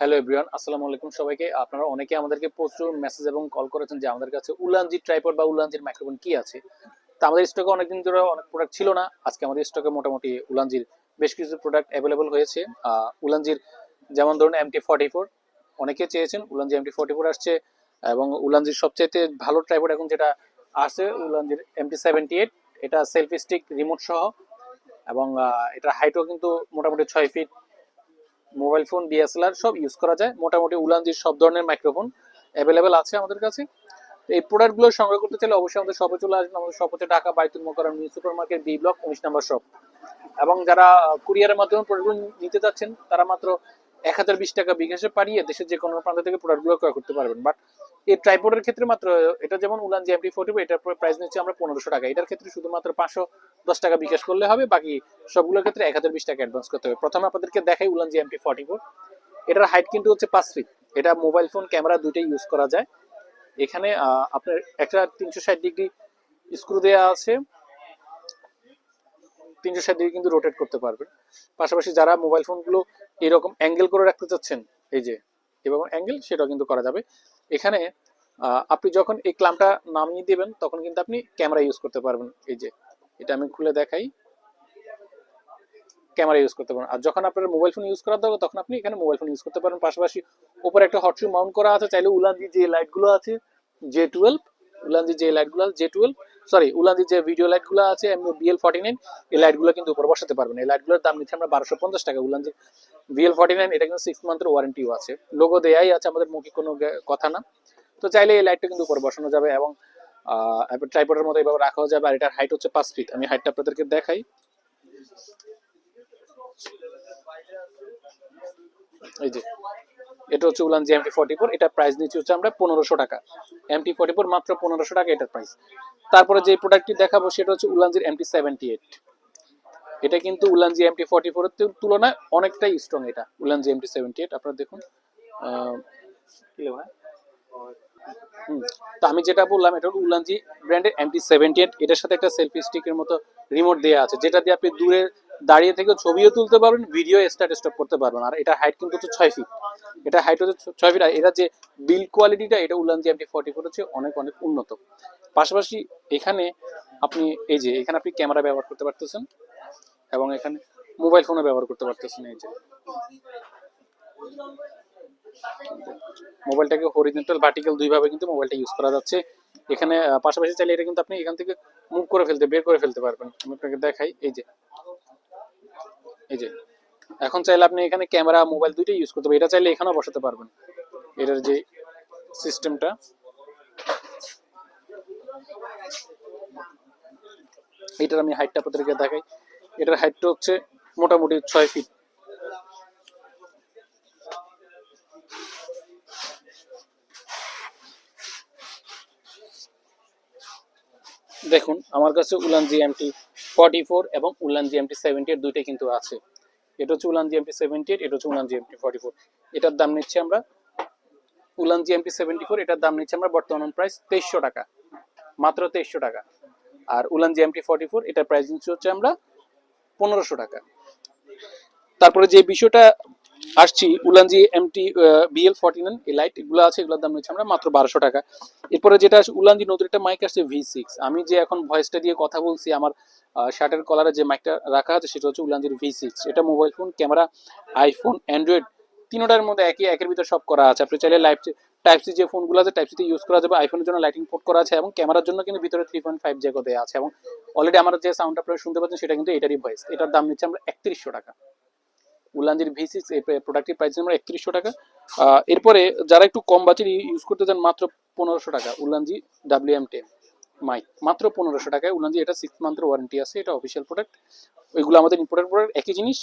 Hello everyone আসসালামু আলাইকুম সবাইকে। আপনারা অনেকে আমাদেরকে প্রচুর মেসেজ এবং কল করেছেন যে আমাদের কাছে উলানজি ট্রাইপড বা উলানজির মাইক্রোফোন কি আছে। তো আমাদের স্টকে অনেকদিন ধরে অনেক প্রোডাক্ট ছিল না। আজকে আমাদের স্টকে মোটামুটি উলানজির বেশ কিছু প্রোডাক্ট অ্যাভেলেবল হয়েছে। উলানজির যেমন ধরুন এমটি ফর্টি ফোর অনেকে চেয়েছেন উলানজি এমটি ফর্টি ফোর আসছে এবং উলানজির সবচেয়ে ভালো ট্রাইপড এখন যেটা আছে, উলানজির এমটি সেভেন্টি এইট এটা সেলফি স্টিক রিমোট সহ এবং এটার হাইটও কিন্তু মোটামুটি ছয় ফিট মোবাইল ফোন, ডিএসএলআর সব ইউজ করা যায়। মোটামুটি উলানজির সব ধরনের মাইক্রোফোন অ্যাভেলেবেল আছে আমাদের কাছে। এই প্রোডাক্টগুলো সংগ্রহ করতে চাইলে অবশ্যই আমাদের শপে চলে আসবেন। আমাদের শপ হচ্ছে Dhaka Baitul Mukarram new super market B block উনিশ নম্বর শপ এবং যারা কুরিয়ারের মাধ্যমে প্রোডাক্টগুলো নিতে চাচ্ছেন তারা মাত্র এক হাজার বিশ টাকা বিকাশে পারিয়ে দেশের যে কোনো প্রান্ত থেকে প্রোডাক্টগুলো ক্রয় করতে পারবেন। বাট এই ট্রাইপোডের ক্ষেত্রে মাত্র, এটা যেমন উলান জি এমটি ফোর্টি এটার প্রাইস নিচ্ছে আমরা পনেরোশো টাকা। এটার ক্ষেত্রে শুধুমাত্র পাঁচশো দশ টাকা বিকাশ করলে হবে, বাকি সবগুলোর ক্ষেত্রে এক হাজার বিশ টাকা অ্যাডভান্স করতে হবে। প্রথমে আপনাদেরকে দেখাই Ulanzi MT forty four এটার হাইট কিন্তু হচ্ছে পাঁচ ফিট এটা মোবাইল ফোন ক্যামেরা দুইটাই ইউজ করা যায়। এখানে আপনার একটা তিনশো ষাট ডিগ্রি স্ক্রু দেওয়া আছে। তিনশো ষাট ডিগ্রি কিন্তু রোটেট করতে পারবেন। পাশাপাশি যারা মোবাইল ফোনগুলো এরকম অ্যাঙ্গেল করে রাখতে চাচ্ছেন, এই যে এরকম অ্যাঙ্গেল সেটাও কিন্তু করা যাবে। এখানে আপনি যখন এই ক্লামটা নামিয়ে দিবেন, তখন কিন্তু আপনি ক্যামেরা ইউজ করতে পারবেন। এই যে, এটা আমি খুলে দেখাই। ক্যামেরা ইউজ করতে পারেন আর যখন আপনার মোবাইল ফোন ইউজ করার দরকার, তখন আপনি এখানে মোবাইল ফোন ইউজ করতে পারেন পাশাপাশি উপরে একটা হট শু মাউন্ট করা আছে। চাইলে উলানজি যে লাইটগুলো আছে জে টুয়েলভ উলানজি যে লাইটগুলো আছে জে টুয়েলভ সরি উলান্দির যে ভিডিও লাইটগুলো আছে, এমনি বিএল ফর্টি নাইন এই লাইটগুলো কিন্তু উপরে বসাতে পারবেন। এই লাইটগুলোর দাম নিচ্ছে আমরা বারোশো পঞ্চাশ টাকা। উলানজি বিএল ফর্টি নাইন এটা কিন্তু সিক্স মান্থের ওয়ারেন্টিও আছে। লোগো দেয়াই আছে আমাদের মুখে, কোনো কথা না। তো চাইলে এই লাইটটা কিন্তু উপর বসানো যাবে এবং ট্রাইপোর্ডের মতো এইভাবে রাখাও যাবে। আর এটার হাইট হচ্ছে পাঁচ ফিট আমি হাইটটা আপনাদেরকে দেখাই। এই যে এটা হচ্ছে Ulanzi MT forty four এটা প্রাইস হচ্ছে আমরা পনেরোশো টাকা। এমটি ফর্টি ফোর মাত্র পনেরোশো টাকা এটার প্রাইস তারপরে যে প্রোডাক্টটি দেখাবো সেটা হচ্ছে উলানজির এমটি সেভেন্টি এইট এটা কিন্তু উলানজি এমটি ফর্টি ফোরের তুলনায় অনেকটাই স্ট্রং এটা উলানজি এমটি সেভেন্টি এইট আপনারা দেখুন। তো আমি যেটা বললাম এটা হলো উলানজি ব্র্যান্ডের এমটি সেভেন্টি এইট এটার সাথে একটা সেলফি স্টিকের মতো রিমোট দেওয়া আছে যেটা দিয়ে আপনি দূরে দাঁড়িয়ে থেকে ছবিও তুলতে পারবেন ভিডিও স্টার্ট স্টপ করতে পারবেন। আর এটা হাইট কিন্তু হচ্ছে ছয় ফিট এটা হাইট হচ্ছে ছয় ফিট আর এটা যে বিল্ড কোয়ালিটিটা এটা উলানজি এমটি ফর্টি ফোর হচ্ছে অনেক অনেক উন্নত। পাশাপাশি এখানে আপনি, এই যে, এখানে আপনি ক্যামেরা ব্যবহার করতে পারতেছেন এবং এখানে মোবাইল ফোনও ব্যবহার করতে পারতেছেন, এই যে। মোবাইলটাকে হরিজেন্টাল ভার্টিক্যাল দুইভাবে কিন্তু মোবাইলটা ইউজ করা যাচ্ছে। এখানে পাশাপাশি চাইলে এটা কিন্তু আপনি এখান থেকে মুভ করে ফেলতে, বের করে ফেলতে পারবেন। আমি আপনাকে দেখাই, এই যে। এই যে, এখন চাইলে আপনি এখানে ক্যামেরা, মোবাইল দুইটাই ইউজ করতে এটা চাইলে এখানেও বসাতে পারবেন। এটার যে সিস্টেমটা এটার আমি হাইটটা আপনাদেরকে দেখাই। এটার হাইটটা হচ্ছে মোটামুটি ছয় ফিট দেখুন, আমার কাছে উলান জি জিএমটি ফর্টি ফোর এবং উলান জি জিএমটি সেভেন্টি এইট দুইটাই কিন্তু আছে। এটা হচ্ছে উলান জিএমটি সেভেন্টি এইট এটা হচ্ছে উলান জিএমটি ফর্টি ফোর এটার দাম নিচ্ছি আমরা, উলান জি জিএমটি সেভেন্টি ফোর এটার দাম নিচ্ছি আমরা বর্তমান প্রাইস তেইশশো টাকা, মাত্র তেইশশো টাকা। আর Ulanzi GMT forty four এটার প্রাইস নিচ্ছি হচ্ছে আমরা পনেরোশো টাকা। তারপরে যে বিষয়টা আসছি। Ulanzi MT BL forty nine এই লাইট এগুলো আছে, এগুলোর দাম নিচ্ছে আমরা মাত্র বারোশো টাকা। এরপরে যেটা আছে উলানজি নতুন একটা মাইক আসছে ভি সিক্স আমি যে এখন ভয়েসটা দিয়ে কথা বলছি, আমার শার্টের কলারে যে মাইকটা রাখা আছে, সেটা হচ্ছে উলানজির ভি সিক্স এটা mobile phone camera iPhone android তিনোটার মধ্যে একই একের ভিতর সব করা আছে। আপনি চাইলে লাইভ টাইপ সি যে ফোনগুলো আছে টাইপ সিতে ইউজ করা যাবে। আইফোনের জন্য লাইটিং পোর্ট করা আছে এবং ক্যামেরার জন্য কিন্তু ভিতরে থ্রি পয়েন্ট ফাইভ জ্যাকো দেওয়া আছে এবং অলরেডি আমার যে সাউন্ড আপনারা শুনতে পাচ্ছেন, সেটা কিন্তু এটারই ভয়েস এটার দাম নিচ্ছে আমরা একত্রিশশো টাকা। উলানজির ভি সিক্স এই প্রোডাক্টের প্রাইস আমরা একত্রিশশো টাকা। এরপরে যারা একটু কম বাজেট ইউজ করতে চান, মাত্র পনেরোশো টাকা Ulanzi W M ten mic মাত্র পনেরোশো টাকায় উলানজি, এটা সিক্স মান্থের ওয়ারেন্টি আছে, এটা অফিসিয়াল প্রোডাক্ট ওইগুলো আমাদের ইম্পোর্টেড প্রোডাক্ট একই জিনিস।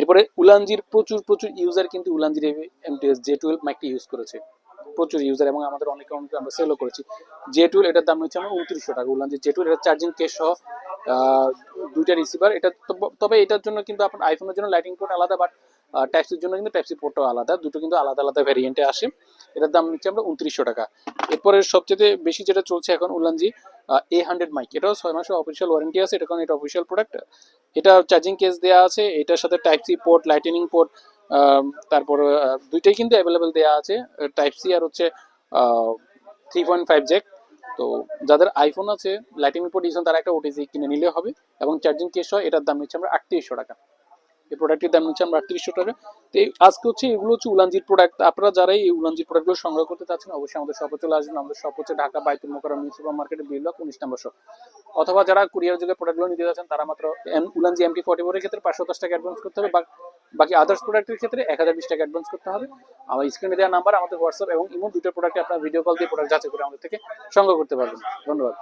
এরপরে উলানজির প্রচুর প্রচুর ইউজার কিন্তু উলানজির এমটিএস জে টুয়েলভ মাইকটি ইউজ করেছে। প্রচুর ইউজার এবং আমাদের অনেক অনেক আমরা সেলও করেছি। জে টুয়েলভ এটার দাম হচ্ছে আমরা উনত্রিশশো টাকা উলানজি জে টুয়েলভ এটা চার্জিং কেস সহ দুইটা রিসিভার এটা তব- এটার জন্য কিন্তু আপনার আইফোনের জন্য লাইটিং পোর্ট আলাদা বাট টাইপসির জন্য কিন্তু টাইপসি পোর্টও আলাদা। দুটো কিন্তু আলাদা আলাদা ভ্যারিয়েন্টে আসে। এটার দাম নিচ্ছে আমরা উনত্রিশশো টাকা। এরপরে সবচেয়ে বেশি যেটা চলছে এখন, উলানজি এ হান্ড্রেড মাইক এটাও ছয় মাসের অফিসিয়াল ওয়ারেন্টি আছে, এটা কারণ এটা অফিসিয়াল প্রোডাক্ট এটা চার্জিং কেস দেওয়া আছে, এটার সাথে type C port lightning port তারপর দুইটাই কিন্তু অ্যাভেলেবেল দেওয়া আছে। টাইপ সি আর হচ্ছে থ্রি পয়েন্ট ফাইভ জ্যাক তো যাদের আইফোন আছে লাইটিং পোর্ট ইউজ তারা একটা ওটিসি কিনে নিলে হবে এবং চার্জিং কেস হয় এটার দাম নিচ্ছে আমরা আটত্রিশশো টাকা। এই প্রোডাক্টের দাম নিচ্ছে আমরা আটত্রিশশো টাকা। তো এই- আজকে হচ্ছে এগুলো হচ্ছে উলানজির প্রোডাক্ট আপনারা যারা এই উলানজির প্রোডাক্টগুলো সংগ্রহ করতে চাচ্ছেন, অবশ্যই আমাদের শপে চলে আসবেন। আমাদের শপ হচ্ছে ঢাকা বাইতুল মোকাররম মিউনিসিপাল মার্কেটে বিল উনিশ নম্বর শপ অথবা যারা কুরিয়ার যুগে প্রোডাক্টগুলো নিতে যাচ্ছেন তারা মাত্র এম- উলানজি এমটি ফর্টি ফোরের ক্ষেত্রে পাঁচশো দশ টাকা অ্যাডভান্স করতে হবে। বা- বাকি আদার্স প্রোডাক্টের ক্ষেত্রে এক হাজার বিশ টাকা অ্যাডভান্স করতে হবে। আমার স্ক্রিনে দেওয়া নাম্বার আমাদের হোয়াটসঅ্যাপ এবং ইমো দুটো প্রোডাক্টে আপনার ভিডিও কল দিয়ে প্রোডাক্ট যাচাই করে আমাদের থেকে সংগ্রহ করতে পারবেন। ধন্যবাদ।